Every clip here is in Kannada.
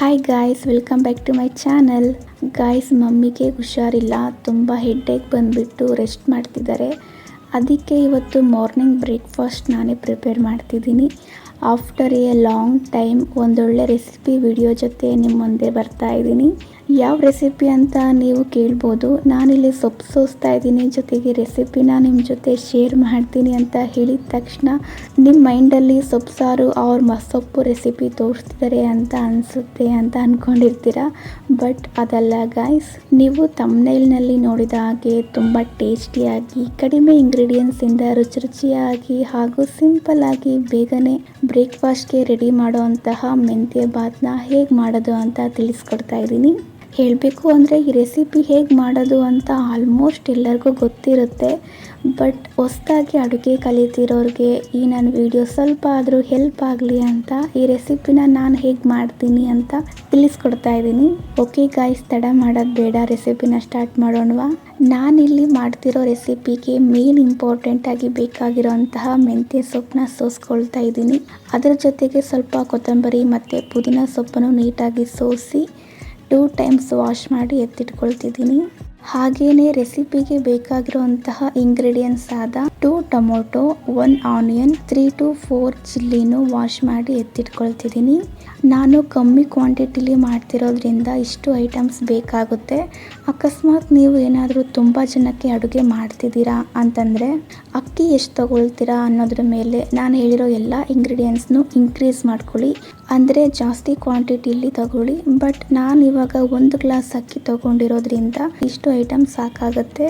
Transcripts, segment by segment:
Hi guys welcome back to my channel guys ಮಮ್ಮಿಗೆ ಹುಷಾರಿಲ್ಲ, ತುಂಬ ಹೆಡ್ಡೇಕ್ ಬಂದುಬಿಟ್ಟು ರೆಸ್ಟ್ ಮಾಡ್ತಿದ್ದಾರೆ. ಅದಕ್ಕೆ ಇವತ್ತು ಮಾರ್ನಿಂಗ್ ಬ್ರೇಕ್ಫಾಸ್ಟ್ ನಾನೇ ಪ್ರಿಪೇರ್ ಮಾಡ್ತಿದ್ದೀನಿ. ಆಫ್ಟರ್ ಎ ಲಾಂಗ್ ಟೈಮ್ ಒಂದೊಳ್ಳೆ ರೆಸಿಪಿ ವಿಡಿಯೋ ಜೊತೆ ನಿಮ್ಮ ಮುಂದೆ ಬರ್ತಾ ಇದ್ದೀನಿ. ಯಾವ ರೆಸಿಪಿ ಅಂತ ನೀವು ಕೇಳ್ಬೋದು, ನಾನಿಲ್ಲಿ ಸೊಪ್ಪು ಸೋಸ್ತಾ ಇದ್ದೀನಿ, ಜೊತೆಗೆ ರೆಸಿಪಿನ ನಿಮ್ಮ ಜೊತೆ ಶೇರ್ ಮಾಡ್ತೀನಿ ಅಂತ ಹೇಳಿದ ತಕ್ಷಣ ನಿಮ್ಮ ಮೈಂಡಲ್ಲಿ ಸೊಪ್ಪು ಸಾರು ಅವ್ರ ಮಸೊಪ್ಪು ರೆಸಿಪಿ ತೋರಿಸ್ತಿದ್ದಾರೆ ಅಂತ ಅನಿಸುತ್ತೆ ಅಂತ ಅಂದ್ಕೊಂಡಿರ್ತೀರ ಬಟ್ ಅದಲ್ಲ ಗಾಯ್ಸ್, ನೀವು ತಮ್ನೈಲ್ನಲ್ಲಿ ನೋಡಿದ ಹಾಗೆ ತುಂಬ ಟೇಸ್ಟಿಯಾಗಿ, ಕಡಿಮೆ ಇಂಗ್ರೀಡಿಯೆಂಟ್ಸಿಂದ ರುಚಿ ರುಚಿಯಾಗಿ ಹಾಗೂ ಸಿಂಪಲ್ ಆಗಿ ಬೇಗನೆ ಬ್ರೇಕ್ಫಾಸ್ಟ್ಗೆ ರೆಡಿ ಮಾಡುವಂತಹ ಮೆಂತ್ಯ ಬಾತನ್ನ ಹೇಗೆ ಮಾಡೋದು ಅಂತ ತಿಳಿಸ್ಕೊಡ್ತಾ ಇದ್ದೀನಿ. ಹೇಳಬೇಕು ಅಂದರೆ ಈ ರೆಸಿಪಿ ಹೇಗೆ ಮಾಡೋದು ಅಂತ ಆಲ್ಮೋಸ್ಟ್ ಎಲ್ಲರಿಗೂ ಗೊತ್ತಿರುತ್ತೆ. ಬಟ್ ಹೊಸ್ದಾಗಿ ಅಡುಗೆ ಕಲಿತಿರೋರಿಗೆ ಈ ನನ್ನ ವಿಡಿಯೋ ಸ್ವಲ್ಪ ಆದರೂ ಹೆಲ್ಪ್ ಆಗಲಿ ಅಂತ ಈ ರೆಸಿಪಿನ ನಾನು ಹೇಗೆ ಮಾಡ್ತೀನಿ ಅಂತ ತಿಳಿಸ್ಕೊಡ್ತಾ ಇದ್ದೀನಿ. ಓಕೆ ಗಾಯ್ಸ್ ತಡ ಮಾಡೋದು ಬೇಡ ರೆಸಿಪಿನ ಸ್ಟಾರ್ಟ್ ಮಾಡೋಣವಾ? ನಾನಿಲ್ಲಿ ಮಾಡ್ತಿರೋ ರೆಸಿಪಿಗೆ ಮೇನ್ ಇಂಪಾರ್ಟೆಂಟ್ ಆಗಿ ಬೇಕಾಗಿರೋಂತಹ ಮೆಂತ್ಯ ಸೊಪ್ಪನ್ನ ಸೋಸ್ಕೊಳ್ತಾ ಇದ್ದೀನಿ. ಅದರ ಜೊತೆಗೆ ಸ್ವಲ್ಪ ಕೊತ್ತಂಬರಿ ಮತ್ತು ಪುದೀನ ಸೊಪ್ಪನ್ನು ನೀಟಾಗಿ ಸೋಸಿ ಟೂ ಟೈಮ್ಸ್ ವಾಶ್ ಮಾಡಿ ಎತ್ತಿಟ್ಕೊಳ್ತಿದ್ದೀನಿ. ಹಾಗೆಯೇ ರೆಸಿಪಿಗೆ ಬೇಕಾಗಿರುವಂತಹ ಇಂಗ್ರೀಡಿಯೆಂಟ್ಸ್ ಆದ two tomato one onion three to four ಚಿಲ್ಲಿನೂ wash ಮಾಡಿ ಎತ್ತಿಟ್ಕೊಳ್ತಿದ್ದೀನಿ. ನಾನು ಕಮ್ಮಿ ಕ್ವಾಂಟಿಟಿಲಿ ಮಾಡ್ತಿರೋದ್ರಿಂದ ಇಷ್ಟು ಐಟಮ್ಸ್ ಬೇಕಾಗುತ್ತೆ. ಅಕಸ್ಮಾತ್ ನೀವು ಏನಾದರೂ ತುಂಬ ಜನಕ್ಕೆ ಅಡುಗೆ ಮಾಡ್ತಿದ್ದೀರಾ ಅಂತಂದರೆ, ಅಕ್ಕಿ ಎಷ್ಟು ತಗೊಳ್ತೀರಾ ಅನ್ನೋದ್ರ ಮೇಲೆ ನಾನು ಹೇಳಿರೋ ಎಲ್ಲ ಇಂಗ್ರೀಡಿಯೆಂಟ್ಸ್ನು ಇನ್ಕ್ರೀಸ್ ಮಾಡ್ಕೊಳ್ಳಿ. ಅಂದರೆ ಜಾಸ್ತಿ ಕ್ವಾಂಟಿಟಿಲಿ ತಗೊಳ್ಳಿ. ಬಟ್ ನಾನು ಇವಾಗ ಒಂದು ಗ್ಲಾಸ್ ಅಕ್ಕಿ ತಗೊಂಡಿರೋದ್ರಿಂದ ಇಷ್ಟು ಐಟಮ್ ಸಾಕಾಗುತ್ತೆ.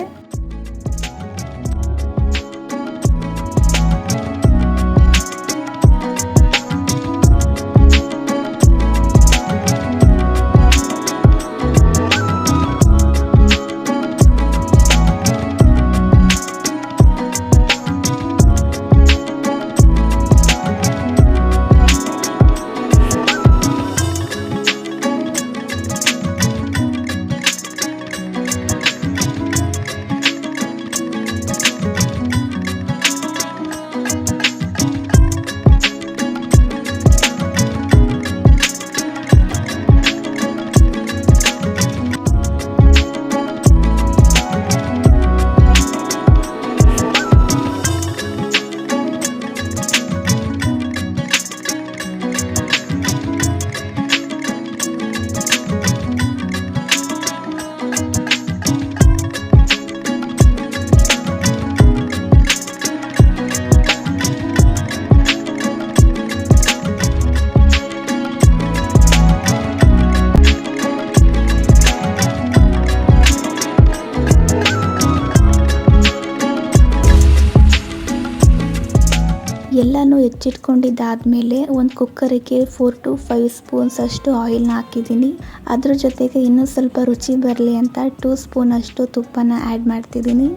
ಎಲ್ಲನೂ ಹೆಚ್ಚಿಟ್ಕೊಂಡಿದ್ದಾದಮೇಲೆ ಒಂದು ಕುಕ್ಕರಿಗೆ ಫೋರ್ ಟು ಫೈವ್ ಸ್ಪೂನ್ಸ್ ಅಷ್ಟು ಆಯಿಲ್ನ ಹಾಕಿದ್ದೀನಿ. ಅದ್ರ ಜೊತೆಗೆ ಇನ್ನೂ ಸ್ವಲ್ಪ ರುಚಿ ಬರಲಿ ಅಂತ ಟೂ ಸ್ಪೂನ್ ಅಷ್ಟು ತುಪ್ಪನ ಆ್ಯಡ್ ಮಾಡ್ತಿದ್ದೀನಿ.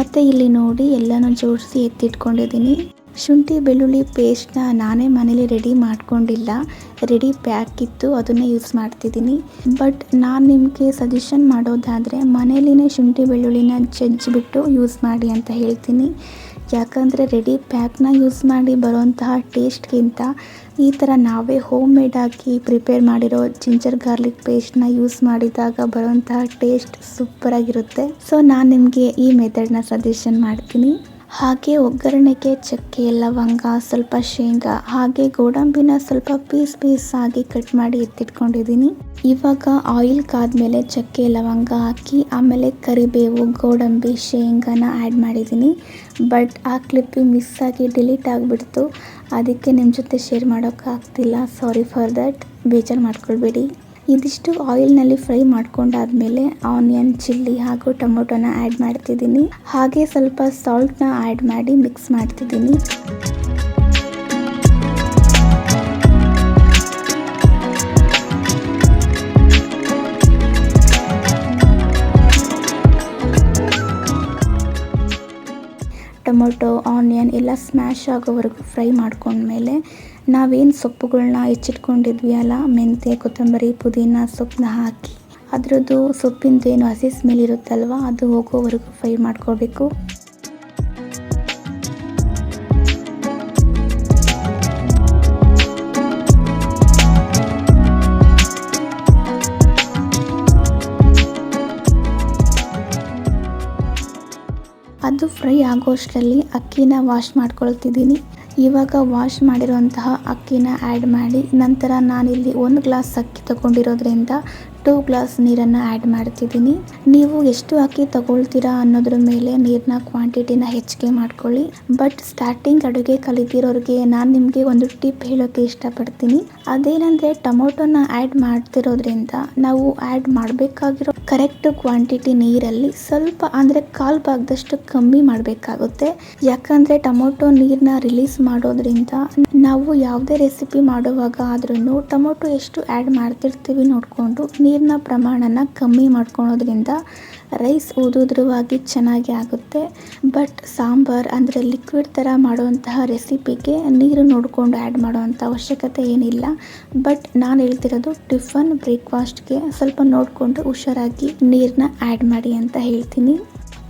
ಮತ್ತು ಇಲ್ಲಿ ನೋಡಿ ಎಲ್ಲನೂ ಜೋಡಿಸಿ ಎತ್ತಿಟ್ಕೊಂಡಿದ್ದೀನಿ. ಶುಂಠಿ, ಬೆಳ್ಳುಳ್ಳಿ ಪೇಸ್ಟ್ನ ನಾನೇ ಮನೇಲಿ ರೆಡಿ ಮಾಡ್ಕೊಂಡಿಲ್ಲ. ರೆಡಿ ಪ್ಯಾಕ್ ಇತ್ತು, ಅದನ್ನೇ ಯೂಸ್ ಮಾಡ್ತಿದ್ದೀನಿ. ಬಟ್ ನಾನು ನಿಮಗೆ ಸಜೆಷನ್ ಮಾಡೋದಾದರೆ ಮನೇಲಿನೇ ಶುಂಠಿ, ಬೆಳ್ಳುಳ್ಳಿನ ಜಜ್ಜಿಬಿಟ್ಟು ಯೂಸ್ ಮಾಡಿ ಅಂತ ಹೇಳ್ತೀನಿ. ಯಾಕಂದರೆ ರೆಡಿ ಪ್ಯಾಕ್ನ ಯೂಸ್ ಮಾಡಿ ಬರೋಂತಹ ಟೇಸ್ಟ್ಗಿಂತ ಈ ಥರ ನಾವೇ ಹೋಮ್ ಮೇಡಾಗಿ ಪ್ರಿಪೇರ್ ಮಾಡಿರೋ ಜಿಂಜರ್ ಗಾರ್ಲಿಕ್ ಪೇಸ್ಟ್ನ ಯೂಸ್ ಮಾಡಿದಾಗ ಬರೋಂತಹ ಟೇಸ್ಟ್ ಸೂಪರಾಗಿರುತ್ತೆ ಸೊ ನಾನು ನಿಮಗೆ ಈ ಮೆಥಡ್ನ ಸಜೆಷನ್ ಮಾಡ್ತೀನಿ. ಹಾಗೆ ಒಗ್ಗರಣೆಗೆ ಚಕ್ಕೆ, ಲವಂಗ, ಸ್ವಲ್ಪ ಶೇಂಗಾ, ಹಾಗೆ ಗೋಡಂಬಿನ ಸ್ವಲ್ಪ ಪೀಸ್ ಪೀಸ್ ಆಗಿ ಕಟ್ ಮಾಡಿ ಎತ್ತಿಟ್ಕೊಂಡಿದ್ದೀನಿ. ಇವಾಗ ಆಯಿಲ್ ಕಾದ್ಮೇಲೆ ಚಕ್ಕೆ, ಲವಂಗ ಹಾಕಿ, ಆಮೇಲೆ ಕರಿಬೇವು, ಗೋಡಂಬಿ, ಶೇಂಗಾನ ಆ್ಯಡ್ ಮಾಡಿದ್ದೀನಿ. ಬಟ್ ಆ ಕ್ಲಿಪ್ಪಿ ಮಿಸ್ ಆಗಿ ಡಿಲೀಟ್ ಆಗಿಬಿಡ್ತು. ಅದಕ್ಕೆ ನಿಮ್ಮ ಜೊತೆ ಶೇರ್ ಮಾಡೋಕ್ಕಾಗ್ತಿಲ್ಲ ಸಾರಿ ಫಾರ್ ದಟ್ ಬೇಜಾರು ಮಾಡ್ಕೊಳ್ಬೇಡಿ. ಇದಿಷ್ಟು ಆಯಿಲ್ನಲ್ಲಿ ಫ್ರೈ ಮಾಡ್ಕೊಂಡಾದ್ಮೇಲೆ ಆನಿಯನ್ ಚಿಲ್ಲಿ ಹಾಗೂ ಟೊಮೊಟೊನ ಆ್ಯಡ್ ಮಾಡ್ತಿದ್ದೀನಿ. ಹಾಗೆ ಸ್ವಲ್ಪ ಸಾಲ್ಟ್ನ ಆ್ಯಡ್ ಮಾಡಿ ಮಿಕ್ಸ್ ಮಾಡ್ತಿದ್ದೀನಿ. ಟೊಮೊಟೊ ಆನಿಯನ್ ಎಲ್ಲ ಸ್ಮ್ಯಾಶ್ ಆಗೋವರೆಗೂ ಫ್ರೈ ಮಾಡ್ಕೊಂಡ್ಮೇಲೆ ನಾವೇನು ಸೊಪ್ಪುಗಳನ್ನ ಹೆಚ್ಚಿಟ್ಕೊಂಡಿದ್ವಿ ಅಲ್ಲ ಮೆಂತ್ಯ, ಕೊತ್ತಂಬರಿ, ಪುದೀನ ಸೊಪ್ಪನ್ನ ಹಾಕಿ. ಅದರದ್ದು ಸೊಪ್ಪಿಂದೇನು ಹಸಿ ಸ್ಮೆಲ್ ಇರುತ್ತಲ್ವ ಅದು ಹೋಗೋವರೆಗೂ ಫ್ರೈ ಮಾಡ್ಕೋಬೇಕು ಅದು ಫ್ರೈ ಆಗೋಷ್ಟರಲ್ಲಿ ಅಕ್ಕಿನ ವಾಶ್ ಮಾಡ್ಕೊಳ್ತಿದ್ದೀನಿ. ಇವಾಗ ವಾಶ್ ಮಾಡಿರುವಂತಹ ಅಕ್ಕಿನ ಆ್ಯಡ್ ಮಾಡಿ ನಂತರ ನಾನಿಲ್ಲಿ ಒಂದು ಗ್ಲಾಸ್ ಅಕ್ಕಿ ತಗೊಂಡಿರೋದ್ರಿಂದ ಟೂ ಗ್ಲಾಸ್ ನೀರನ್ನು ಆ್ಯಡ್ ಮಾಡ್ತಿದ್ದೀನಿ. ನೀವು ಎಷ್ಟು ಅಕ್ಕಿ ತಗೊಳ್ತೀರಾ ಅನ್ನೋದ್ರ ಮೇಲೆ ನೀರಿನ ಕ್ವಾಂಟಿಟಿನ ಹೆಚ್ಚಿಗೆ ಮಾಡ್ಕೊಳ್ಳಿ. ಬಟ್ ಸ್ಟಾರ್ಟಿಂಗ್ ಅಡುಗೆ ಕಲಿತಿರೋರಿಗೆ ನಾನು ನಿಮಗೆ ಒಂದು ಟಿಪ್ ಹೇಳೋಕ್ಕೆ ಇಷ್ಟಪಡ್ತೀನಿ. ಅದೇನಂದರೆ ಟೊಮೊಟೊನ ಆ್ಯಡ್ ಮಾಡ್ತಿರೋದ್ರಿಂದ ನಾವು ಆ್ಯಡ್ ಮಾಡಬೇಕಾಗಿರೋ ಕರೆಕ್ಟ್ ಕ್ವಾಂಟಿಟಿ ನೀರಲ್ಲಿ ಸ್ವಲ್ಪ ಅಂದರೆ ಕಾಲು ಭಾಗದಷ್ಟು ಕಮ್ಮಿ ಮಾಡಬೇಕಾಗುತ್ತೆ. ಯಾಕಂದರೆ ಟೊಮೊಟೊ ನೀರನ್ನ ರಿಲೀಸ್ ಮಾಡೋದ್ರಿಂದ ನಾವು ಯಾವುದೇ ರೆಸಿಪಿ ಮಾಡುವಾಗ ಆದ್ರೂ ಟೊಮೊಟೊ ಎಷ್ಟು ಆ್ಯಡ್ ಮಾಡ್ತಿರ್ತೀವಿ ನೋಡಿಕೊಂಡು ನೀರಿನ ಪ್ರಮಾಣನ ಕಮ್ಮಿ ಮಾಡ್ಕೊಳೋದ್ರಿಂದ ರೈಸ್ ಉದುದ್ರವಾಗಿ ಚೆನ್ನಾಗಿ ಆಗುತ್ತೆ. ಬಟ್ ಸಾಂಬಾರ್ ಅಂದರೆ ಲಿಕ್ವಿಡ್ ಥರ ಮಾಡುವಂತಹ ರೆಸಿಪಿಗೆ ನೀರು ನೋಡಿಕೊಂಡು ಆ್ಯಡ್ ಮಾಡುವಂಥ ಅವಶ್ಯಕತೆ ಏನಿಲ್ಲ. ಬಟ್ ನಾನು ಹೇಳ್ತಿರೋದು ಟಿಫನ್ ಬ್ರೇಕ್ಫಾಸ್ಟ್ಗೆ ಸ್ವಲ್ಪ ನೋಡಿಕೊಂಡು ಹುಷಾರಾಗಿ ನೀರನ್ನ ಆ್ಯಡ್ ಮಾಡಿ ಅಂತ ಹೇಳ್ತೀನಿ.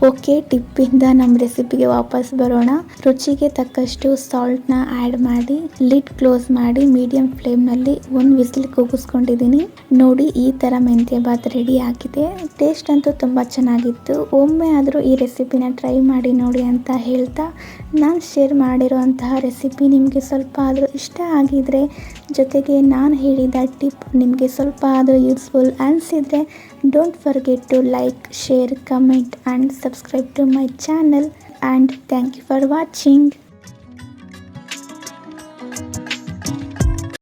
ಓಕೆ, ಟಿಪ್ಪಿಂದ ನಮ್ಮ ರೆಸಿಪಿಗೆ ವಾಪಸ್ ಬರೋಣ. ರುಚಿಗೆ ತಕ್ಕಷ್ಟು ಸಾಲ್ಟ್ನ ಆ್ಯಡ್ ಮಾಡಿ ಲಿಡ್ ಕ್ಲೋಸ್ ಮಾಡಿ ಮೀಡಿಯಂ ಫ್ಲೇಮ್ನಲ್ಲಿ ಒಂದು ವಿಸಿಲ್ ಕೂಗಿಸ್ಕೊಂಡಿದ್ದೀನಿ. ನೋಡಿ, ಈ ಥರ ಮೆಂತ್ಯ ಬಾತ್ ರೆಡಿ ಆಗಿದೆ. ಟೇಸ್ಟ್ ಅಂತೂ ತುಂಬ ಚೆನ್ನಾಗಿತ್ತು. ಒಮ್ಮೆ ಆದರೂ ಈ ರೆಸಿಪಿನ ಟ್ರೈ ಮಾಡಿ ನೋಡಿ ಅಂತ ಹೇಳ್ತಾ ನಾನು ಶೇರ್ ಮಾಡಿರೋಂತಹ ರೆಸಿಪಿ ನಿಮಗೆ ಸ್ವಲ್ಪ ಆದರೂ ಇಷ್ಟ ಆಗಿದ್ರೆ, ಜೊತೆಗೆ ನಾನು ಹೇಳಿದ ಟಿಪ್ ನಿಮಗೆ ಸ್ವಲ್ಪ ಆದರೂ useful ಅನಿಸಿದರೆ don't forget to like share comment and subscribe to my channel and thank you for watching.